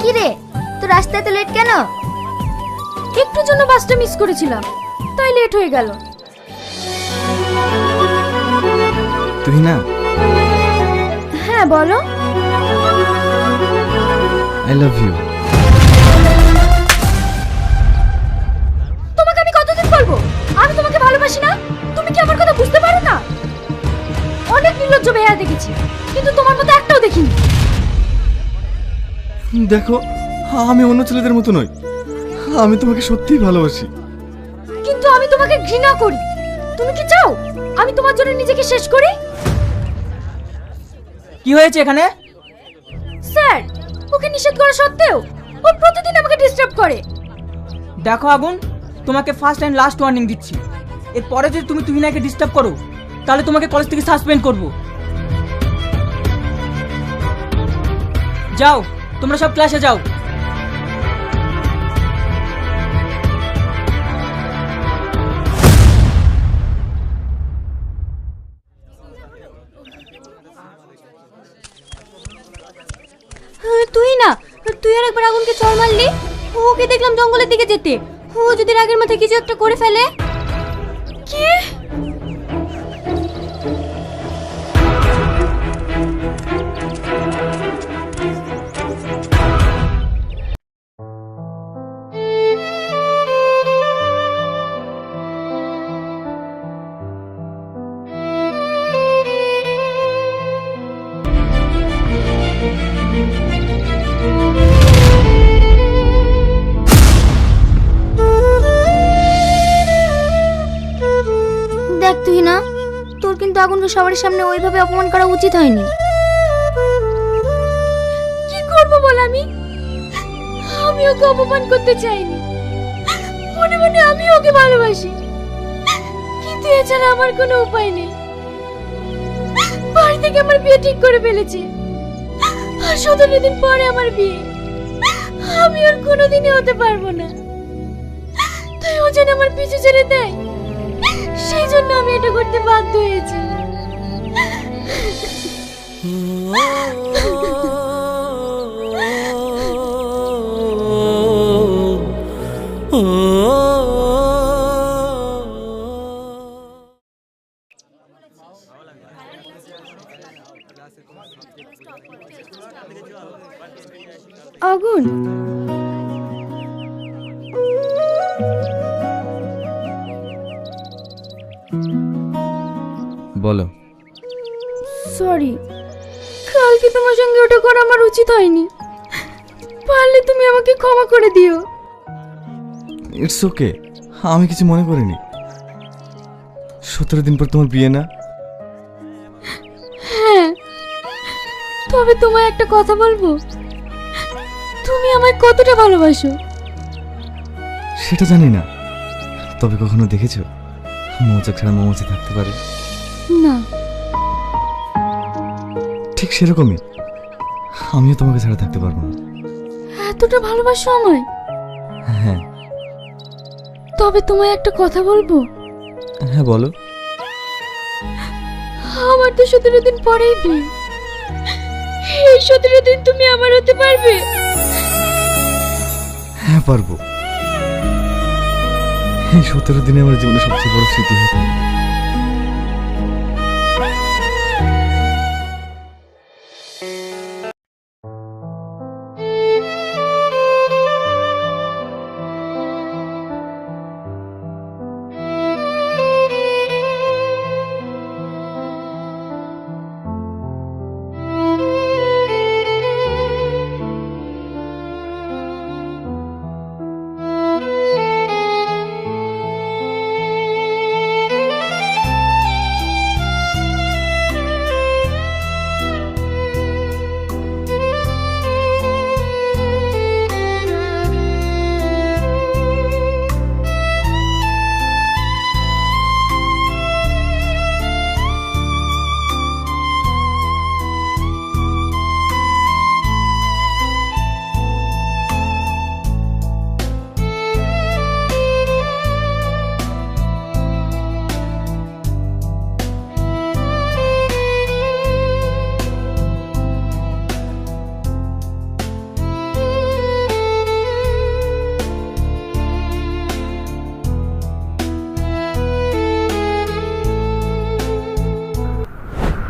কি রে তোর রাস্তায় তো লেট কেন? একটুর জন্য বাসটা মিস করেছিলাম তাই লেট হয়ে গেল। তুই না? হ্যাঁ বলো। আই লাভ ইউ দেখো আমি অন্য ছেলেদের মতো নই। আমি তোমাকে সত্যিই ভালোবাসি। কিন্তু আমি তোমাকে ঘৃণা করি। তুমি কি চাও আমি তোমার জন্য নিজেকে শেষ করি? কি হয়েছে এখানে? স্যার ওকে নিষেধ করা সত্ত্বেও ও প্রতিদিন আমাকে ডিস্টার্ব করে। দেখো আগুন তোমাকে ফার্স্ট অ্যান্ড লাস্ট ওয়ার্নিং দিচ্ছি। এরপরে যদি তুমি তুহিনাকে ডিস্টার্ব করো তাহলে তোমাকে কলেজ থেকে সাসপেন্ড করব। যাও। তোমরা সব ক্লাসে যাও। তুই না তুই আর একবার আগুনকে চড় মারলি? ওকে দেখলাম জঙ্গলের দিকে যেতে। ও যদি রাগের মাথায় কিছু একটা করে ফেলে। কি? আগুনকে সবার সামনে ওইভাবে অপমান করা উচিত হয়নি। কি করব বল আমি? আমি ওকে অপমান করতে চাইনি। মনে মনে আমি ওকে ভালোবাসি। কিন্তু এছাড়া আমার কোনো উপায় নেই। বাড়ি থেকে আমার বিয়ে ঠিক করে ফেলেছে। আর সতেরো দিন পরে আমার বিয়ে। আমি আর কোনোদিনই হতে পারব না। তাই ও যেন আমার পিছু ছেড়ে দেয়, সেই জন্য আমি এটা করতে বাধ্য হয়েছি। আগুন। বলো। সরি কালকে তোমার সঙ্গে ওটা করা আমার উচিত হয়নি। পারলে তুমি আমাকে ক্ষমা করে দিও। ইটস ওকে আমি কিছু মনে করিনি। সতেরো দিন পর তোমার বিয়ে না? হ্যাঁ। তবে তোমায় একটা কথা বলব। তুমি আমায় কতটা ভালোবাসো? সেটা জানি না। তবে কখনো দেখেছ? মৌচাক ছাড়া মৌমাছি থাকতে পারে। না। ঠিক সেরকমই। আমিও তোমাকে ছাড়া থাকতে পারব না। এতটা ভালোবাসো আমায় হ্যাঁ। তবে তোমায় একটা কথা বলব? হ্যাঁ বলো। আমার তো সতেরো দিন পরেই বিয়ে। এই সতেরো দিন তুমি আমার হতে পারবে? হ্যাঁ পারব। এই সতেরো দিনে আমার জীবনে সবচেয়ে বড় স্মৃতি হতো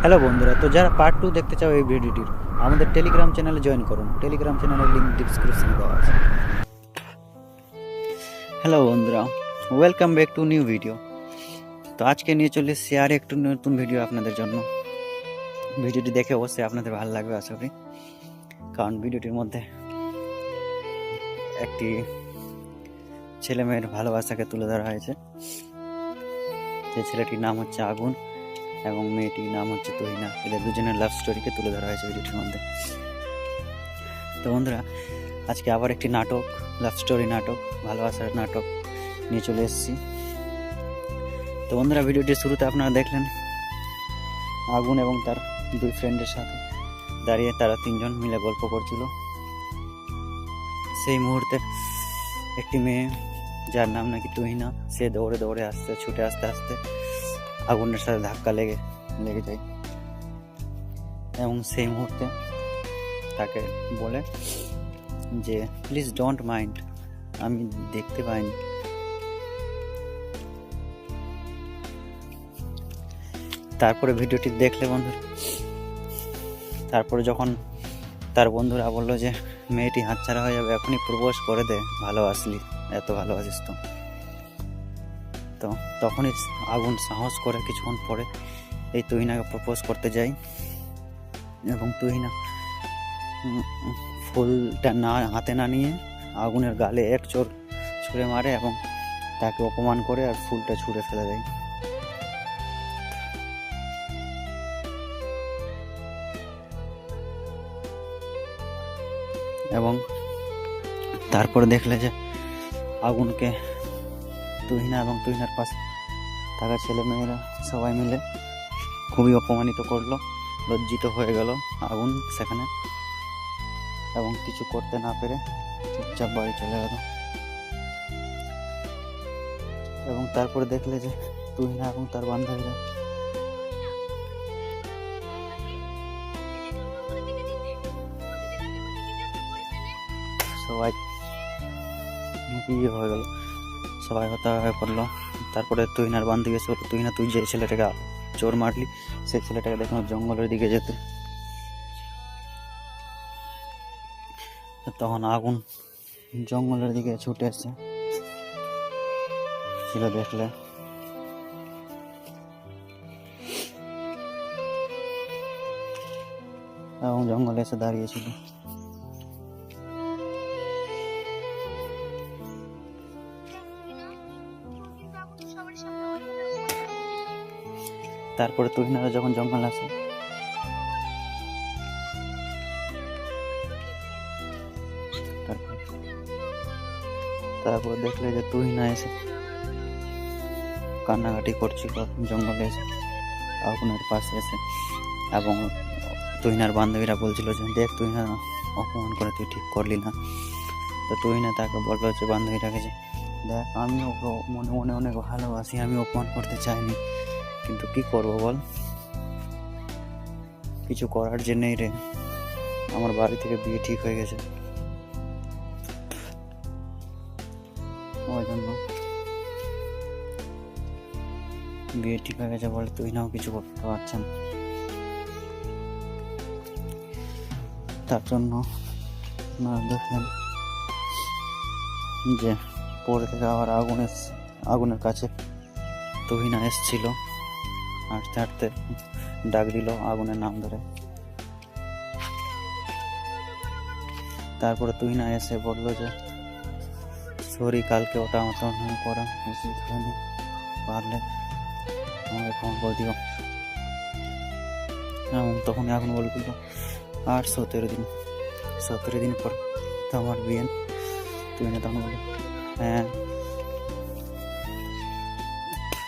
হ্যালো বন্ধুরা, তো যারা পার্ট টু দেখতে চাও এই ভিডিওটির, আমাদের টেলিগ্রাম চ্যানেলে জয়েন করুন। টেলিগ্রাম চ্যানেলের লিঙ্ক ডিসক্রিপশনে দেওয়া আছে। হ্যালো বন্ধুরা welcome back to new video তো আজকে নিয়ে চলে এসেছি আর একটু নতুন ভিডিও আপনাদের জন্য। ভিডিওটি দেখে অবশ্যই আপনাদের ভালো লাগবে, আশা করি। কারণ ভিডিওটির মধ্যে একটি ছেলে মেয়ের ভালোবাসাকে তুলে ধরা হয়েছে। যে ছেলেটির নাম হচ্ছে আগুন। এবং মেয়েটির নাম হচ্ছে তহিনা। এদের দুজনের লাভ স্টোরিকে তুলে ধরা হয়েছে ভিডিওটির মধ্যে। তো বন্ধুরা, আজকে আবার একটি নাটক লাভ স্টোরি নাটক ভালোবাসার নাটক নিয়ে চলে এসেছি। তো বন্ধুরা ভিডিওটির শুরুতে আপনারা দেখলেন আগুন এবং তার দুই ফ্রেন্ডের সাথে দাঁড়িয়ে তারা তিনজন মিলে গল্প করছিল। সেই মুহূর্তে একটি মেয়ে, যার নাম নাকি তুহিনা, সে দৌড়ে দৌড়ে আসতে ছুটে আসতে আসতে আগুনের সাথে ধাক্কা লেগে লেগে যায়। এবং সেই মুহূর্তে তাকে বলে যে প্লিজ ডোন্ট মাইন্ড আমি দেখতে পাইনি। তারপরে ভিডিওটি দেখলে বন্ধু তারপরে যখন তার বন্ধুরা বলল যে, মেয়েটি হাতছাড়া হয়ে যাবে, এখনই প্রপোজ করে দে ভালোবাসলি এত ভালো ভালোবাসিস তো। তো তখনই আগুন সাহস করে কিছুক্ষণ পরে এই তুহিনাকে প্রপোজ করতে যাই। এবং তুহিনা ফুলটা না, হাতে না নিয়ে আগুনের গালে এক চোর ছুঁড়ে মারে এবং তাকে অপমান করে আর ফুলটা ছুঁড়ে ফেলে দেয়। এবং তারপরে দেখলে যে আগুনকে তুহিনা এবং তুহিনার পাশে থাকা ছেলে মেয়েরা সবাই মিলে খুবই অপমানিত করল, লজ্জিত হয়ে গেল আগুন সেখানে এবং কিছু করতে না পেরে চুপচাপ বাড়ি চলে গেল। এবং তারপরে দেখলে যে তুহিনা এবং তার বান্ধবীরা সবাই হয়ে গেল। সবাই হতা হয়ে পড়ল। তারপরে তুহিনার বান্ধবী এসে বলল, তুহিনা তুই যে ছেলেটাকে চোর মারলি সেই ছেলেটাকে দেখলাম জঙ্গলের দিকে যেতে। তখন আগুন জঙ্গলের দিকে ছুটে এসে ছিল দেখলে। এবং জঙ্গলে এসে দাঁড়িয়েছিল। তারপরে তুহিনারা যখন জঙ্গল আসে তারপর দেখলে যে তুহিনা এসে কান্নাকাটি করছিল, জঙ্গলে এসে। আগুনের পাশে এসে। এবং তুহিনার বান্ধবীরা বলছিল যে, দেখ তুহিনা, অপমান করে তুই ঠিক করলি না। তো তুহিনা তাকে বলল যে, বান্ধবীটাকে যে, দেখ আমি ওকে মনে মনে অনেক ভালোবাসি, আমি অপমান করতে চাইনি। কিন্তু কি করব বল? কিছু করার যে নেই রে। আমার বাড়ি থেকে বিয়ে ঠিক হয়ে গেছে। ওই জন্য। বিয়ে ঠিক হয়ে গেছে বলে তুই নাও কিছু করতে পারছেন তার জন্য দেখলেন যে পরে থেকে আবার আগুন এসছে আগুনের কাছে তুহিনা এসছিল। হাঁটতে হাঁটতে ডাক দিল আগুনের নাম ধরে। তারপরে তুই না এসে বলল যে, সরি, কালকে ওটা আমার তো করা উচিত হয়নি। পারলে আমাকে ফোন করে দিও। এবং তখন এখন বলছিল আর সতেরো দিন সতেরো দিন পর তো আমার বিয়ে। তুই না তখন বলল হ্যাঁ।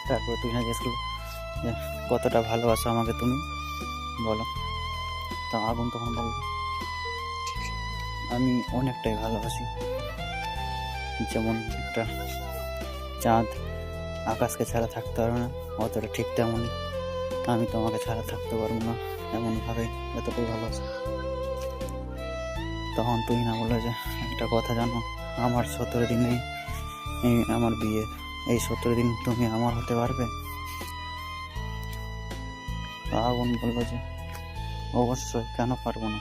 তারপরে তুই না যে কতটা ভালোবাসো আমাকে তুমি, বলো। তা আগুন তখন বলো। আমি অনেকটাই ভালোবাসি। যেমন একটা চাঁদ আকাশকে ছাড়া থাকতে পারবে না, অতটা ঠিক তেমনই। আমি তোমাকে ছাড়া থাকতে পারব না, এমনভাবে এতটাই ভালোবাসি। তখন তুই না বলল যে, একটা কথা জানো, আমার সতেরো দিনেই আমার বিয়ে এই সতেরো দিন তুমি আমার হতে পারবে? আগুন বলল যে, অবশ্যই, কেন পারব না?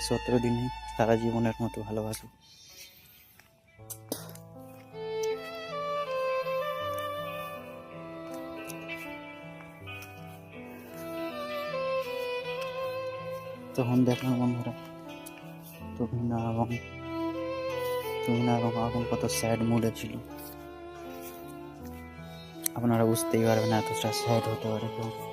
সতেরো দিনই তারা জীবনের মতো ভালোবাসে। তখন দেখলাম বন্ধুরা তুহিনা এবং তুমি না এবং আগুন কত স্যাড মুডে ছিল। আপনারা বুঝতেই পারবেন না এতটা স্যাড হতে পারে কেউ।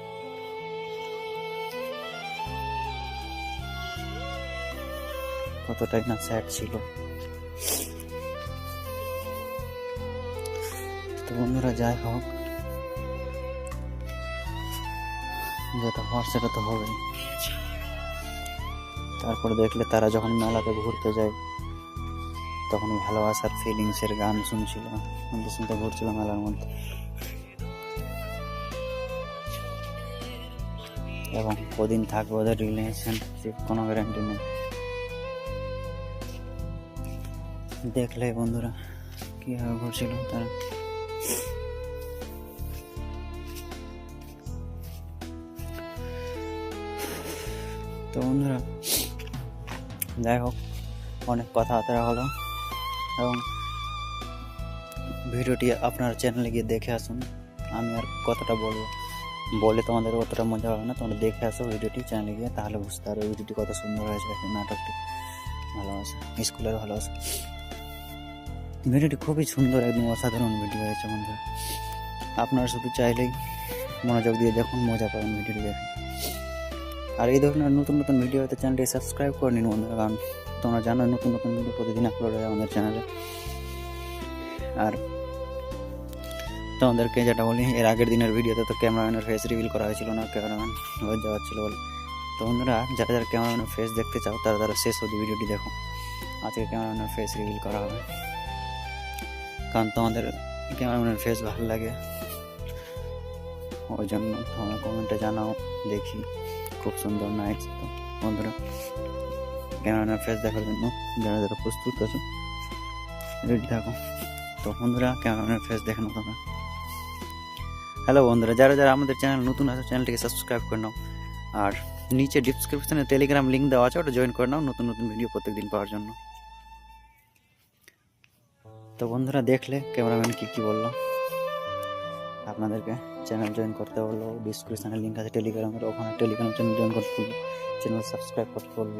কতটাই না স্যাড ছিল। তো বন্ধুরা, যাই হোক। যেটা হওয়ার সেটা তো হবেই। তারপর দেখলে তারা যখন মেলাতে ঘুরতে যায়, তখন ভালোবাসার ফিলিংসের গান শুনছিল। শুনতে শুনতে ঘুরছিল মেলার মধ্যে। এবং কদিন থাকবে ওদের রিলেশনশিপ কোনো গ্যারান্টি নেই। দেখলে বন্ধুরা কীভাবে ঘুরছিল তারা। তো বন্ধুরা, যাই হোক, অনেক কথাবার্তা হলো এবং ভিডিওটি আপনার চ্যানেলে গিয়ে দেখে আসুন। আমি আর কতটা বলব, বলে তোমাদের অতটা মজা হবে না। তোমরা দেখে আসো ভিডিওটি চ্যানেলে গিয়ে, তাহলে বুঝতে পারবে ভিডিওটি কত সুন্দর হয়েছে, নাটকটি। ভালোবাসা, স্কুলের ভালোবাসা। ভিডিওটি খুবই সুন্দর একদম অসাধারণ ভিডিও হয়েছে বন্ধুরা। আপনারা শুধু চাইলেই মনোযোগ দিয়ে দেখুন, মজা পাবেন ভিডিওটি দেখে। আর এই ধরনের নতুন নতুন ভিডিও হতে চ্যানেলটি সাবস্ক্রাইব করে নিন বন্ধুরা, কারণ তোমরা জানো নতুন নতুন ভিডিও প্রতিদিন আপলোড হয় আমাদের চ্যানেলে আর তোমাদেরকে যেটা বলি, এর আগের দিনের ভিডিওতে তো ক্যামেরাম্যানের ফেস রিভিল করা হয়েছিল না ক্যামেরাম্যান লজ্জা পাচ্ছিল বলে। তো বন্ধুরা, যারা যারা ক্যামেরাম্যানের ফেস দেখতে চাও, তারা তারা শেষ অবধি ভিডিওটি দেখো। আজকে ক্যামেরাম্যানের ফেস রিভিল করা হবে। কারণ তোমাদের ক্যামেরাম্যানের ফেস ভালো লাগে। ওই জন্য তোমরা কমেন্টে জানাও, দেখি। খুব সুন্দর নাইট তো, বন্ধুরা। ক্যামেরাম্যানের ফেস দেখার জন্য যারা যারা প্রস্তুত আছো রেডি থাকো। তো বন্ধুরা ক্যামেরাম্যানের ফেস দেখে নাও তোমরা হ্যালো বন্ধুরা, যারা যারা আমাদের চ্যানেল নতুন আছে চ্যানেলটিকে সাবস্ক্রাইব করে নাও। আর নিচে ডিসক্রিপশনে টেলিগ্রাম লিঙ্ক দেওয়া আছে, ওটা জয়েন করে নাও নতুন নতুন ভিডিও প্রত্যেকদিন পাওয়ার জন্য। তো বন্ধুরা দেখলে ক্যামেরাম্যান কী কী বলল? আপনাদেরকে চ্যানেল জয়েন করতে বলল ডিসক্রিপশানে লিঙ্ক আছে টেলিগ্রামের ওখানে টেলিগ্রাম চ্যানেল জয়েন করতে বলল চ্যানেল সাবস্ক্রাইব করতে বলল,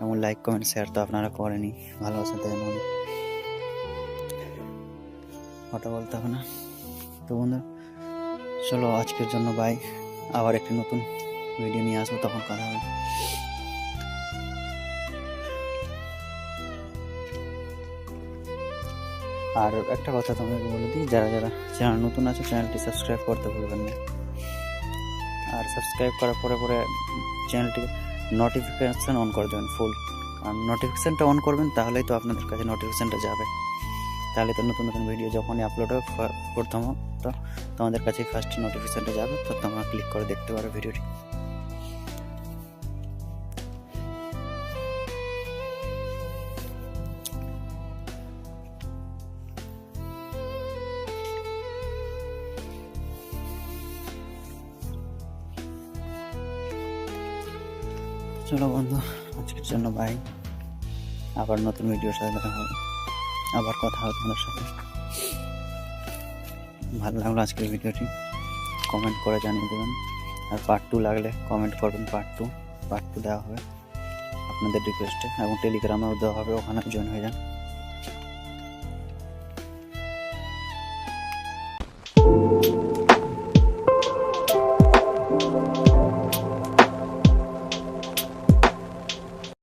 এবং লাইক কমেন্ট শেয়ার তো আপনারা করেনি ভালোবাসা দেন ওটা বলতে হবে না। তো বন্ধু চলো আজকের জন্য বাই আবার একটি নতুন ভিডিও নিয়ে আসব, তখন কথা হবে। আর একটা কথা তোমাকে বলে দিই, যারা যারা চ্যানেল নতুন আছে চ্যানেলটি সাবস্ক্রাইব করতে ভুলবেন না। আর সাবস্ক্রাইব করার পরে পরে চ্যানেলটি নোটিফিকেশান অন করে দেবেন ফুল আর নোটিফিকেশানটা অন করবেন, তাহলেই তো আপনাদের কাছে নোটিফিকেশানটা যাবে। তাহলে তো নতুন নতুন ভিডিও যখনই আপলোড হবে প্রথম তো তোমাদের কাছে ফার্স্ট নোটিফিকেশানটা যাবে, তো তোমরা ক্লিক করে দেখতে পারো ভিডিওটি জন্য ভাই। আবার নতুন ভিডিওর সাথে দেখা হবে। আবার কথা হবে তোমাদের সাথে। ভালো লাগল আজকের ভিডিওটি কমেন্ট করে জানিয়ে দেবেন। আর পার্ট টু লাগলে কমেন্ট করবেন পার্ট টু পার্ট টু দেওয়া হবে আপনাদের রিকোয়েস্টে এবং টেলিগ্রামেও দেওয়া হবে। ওখানে জয়েন হয়ে যান।